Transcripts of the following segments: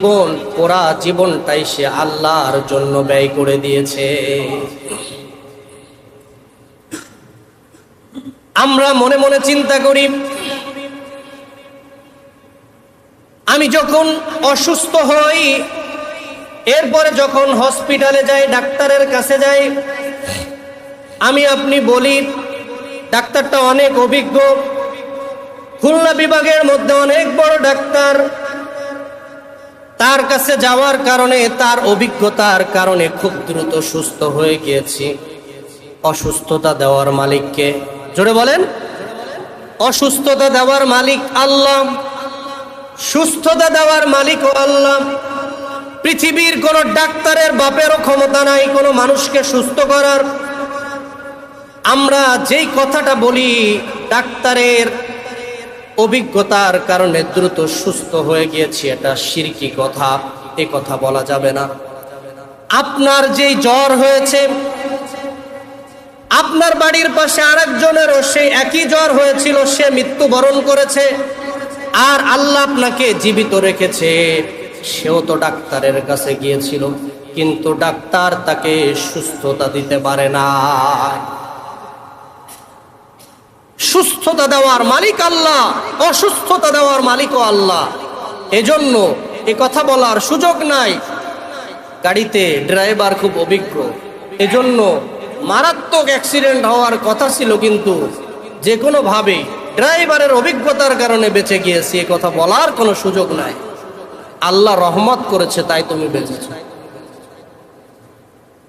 জীবন পুরা জীবনটাই সে আল্লাহর জন্য ব্যয় করে দিয়েছে। আমরা মনে মনে চিন্তা করি, আমি যখন অসুস্থ হই, এরপরে যখন হসপিটালে যাই, ডাক্তারের কাছে যাই, আমি আপনি বলি, ডাক্তারটা অনেক অভিজ্ঞ, খুলনা বিভাগের মধ্যে অনেক বড় ডাক্তার তার কাছে যাওয়ার কারণে, তার অভিজ্ঞতার কারণে খুব দ্রুত সুস্থ হয়ে গিয়েছি। অসুস্থতা দেওয়ার মালিককে। জোরে বলেন। অসুস্থতা দেওয়ার মালিক আল্লাহ। সুস্থতা দেওয়ার মালিক আল্লাহ। পৃথিবীর কোন ডাক্তারের বাপেরও ক্ষমতা নাই, কোনো মানুষকে সুস্থ করার। আমরা যেই কথাটা বলি, ডাক্তারের অভিজ্ঞতার কারণে দ্রুত সুস্থ হয়ে গিয়েছি, এটা সিরকি কথা, এ কথা বলা যাবে না। আপনার যেই জ্বর হয়েছে, আপনার বাড়ির পাশে আরেকজনেরও সেই একই জ্বর হয়েছিল, সে মৃত্যুবরণ করেছে, আর আল্লাহ আপনাকে জীবিত রেখেছে, সেও তো ডাক্তারের কাছে গিয়েছিল, কিন্তু ডাক্তার তাকে সুস্থতা দিতে পারে না সুস্থতা দেওয়ার মালিক আল্লাহ, অসুস্থতা দেওয়ার মালিকও আল্লাহ। এজন্য এ কথা বলার সুযোগ নাই। গাড়িতে ড্রাইভার খুব অভিজ্ঞ। এজন্য মারাত্মক অ্যাক্সিডেন্ট হওয়ার কথা ছিল কিন্তু যে কোনোভাবে ড্রাইভারের অভিজ্ঞতার কারণে বেঁচে গিয়েছি, এ কথা বলার কোনো সুযোগ নাই। আল্লাহ রহমত করেছে, তাই তুমি বেঁচেছ।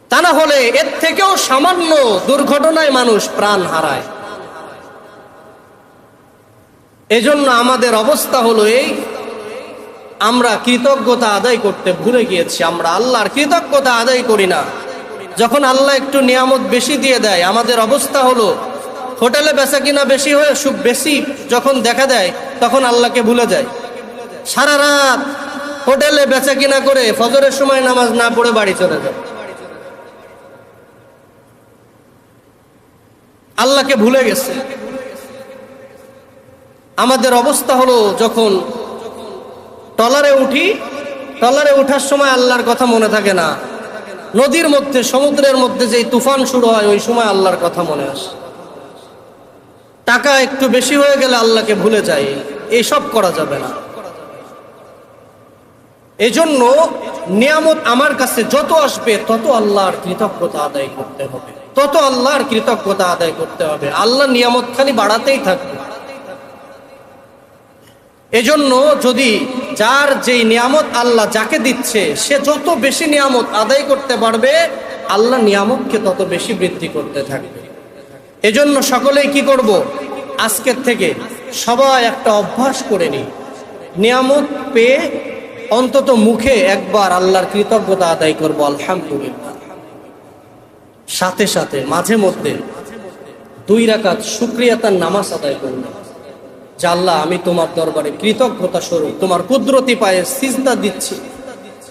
তা না হলে এর থেকেও সামান্য দুর্ঘটনায় মানুষ প্রাণ হারায়। এজন্য আমাদের অবস্থা হলো এই, আমরা কৃতজ্ঞতা আদায় করতে ভুলে গিয়েছি, আমরা আল্লাহর কৃতজ্ঞতা আদায় করি না। যখন আল্লাহ একটু নিয়ামত বেশি দিয়ে দেয়, আমাদের অবস্থা হলো হোটেলে বেচা কিনা বেশি হয়ে সুখ বেশি যখন দেখা দেয়, তখন আল্লাহকে ভুলে যায়। সারা রাত হোটেলে বেচা কিনা করে ফজরের সময় নামাজ না পড়ে বাড়ি চলে যায়। আল্লাহকে ভুলে গেছে। আমাদের অবস্থা হলো যখন টলারে উঠি, টলারে ওঠার সময় আল্লাহর কথা মনে থাকে না। নদীর মধ্যে, সমুদ্রের মধ্যে যে তুফান শুরু হয়, ওই সময় আল্লাহর কথা মনে আসে। টাকা একটু বেশি হয়ে গেলে আল্লাহকে ভুলে যাই এইসব করা যাবে না। এজন্য নিয়ামত আমার কাছে যত আসবে, তত আল্লাহর কৃতজ্ঞতা আদায় করতে হবে। তত আল্লাহর কৃতজ্ঞতা আদায় করতে হবে। আল্লাহ নিয়ামত খালি বাড়াতেই থাকবে। এজন্য যদি যার যেই নিয়ামত আল্লাহ যাকে দিচ্ছে, সে যত বেশি নিয়ামত আদায় করতে পারবে, আল্লাহ নিয়ামতকে তত বেশি বৃদ্ধি করতে থাকবে। এজন্য সকলেই কি করব? আজকের থেকে সবাই একটা অভ্যাস করে নিই। নিয়ামত পেয়ে অন্তত মুখে একবার আল্লাহর কৃতজ্ঞতা আদায় করব, আলহামদুলিল্লাহ। সাথে সাথে, মাঝে মধ্যে দুই রাকাত সুক্রিয়াতার নামাজ আদায় করব যে আল্লাহ, আমি তোমার দরবারে কৃতজ্ঞতা স্বরূপ, তোমার কুদরতি পায়ে সিজদা দিচ্ছি।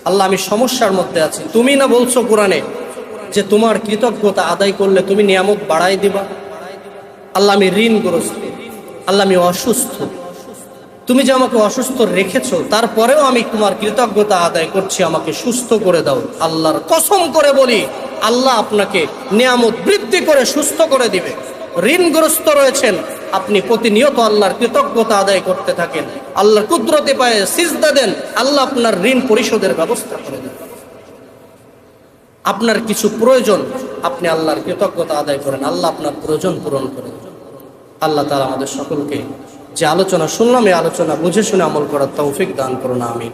আল্লাহ, আমি সমস্যার মধ্যে আছি। তুমি না বলছো কোরআনে যে তোমার কৃতজ্ঞতা আদায় করলে তুমি নিয়ামত বাড়াই দিবা? আল্লাহ, আমি ঋণগ্রস্ত। আল্লাহ, আমি অসুস্থ। তুমি যে আমাকে অসুস্থ রেখেছো, তারপরেও আমি তোমার কৃতজ্ঞতা আদায় করছি, আমাকে সুস্থ করে দাও। আল্লাহর কসম করে বলি আল্লাহ আপনাকে নিয়ামত বৃদ্ধি করে সুস্থ করে দিবে। ঋণগ্রস্ত রয়েছেন, আপনি প্রতিনিয়ত আল্লাহর কৃতজ্ঞতা আদায় করতে থাকেন। আল্লাহর কুদরতে পায়ে সিজদা দেন, আল্লাহ আপনার ঋণ পরিশোধের ব্যবস্থা করে দেন আপনার কিছু প্রয়োজন, আপনি আল্লাহর কৃতজ্ঞতা আদায় করেন, আল্লাহ আপনার প্রয়োজন পূরণ করেন আল্লাহ তালা আমাদের সকলকে যে আলোচনা শুনলাম, এই আলোচনা বুঝে শুনে আমল করার তৌফিক দান করুন আমি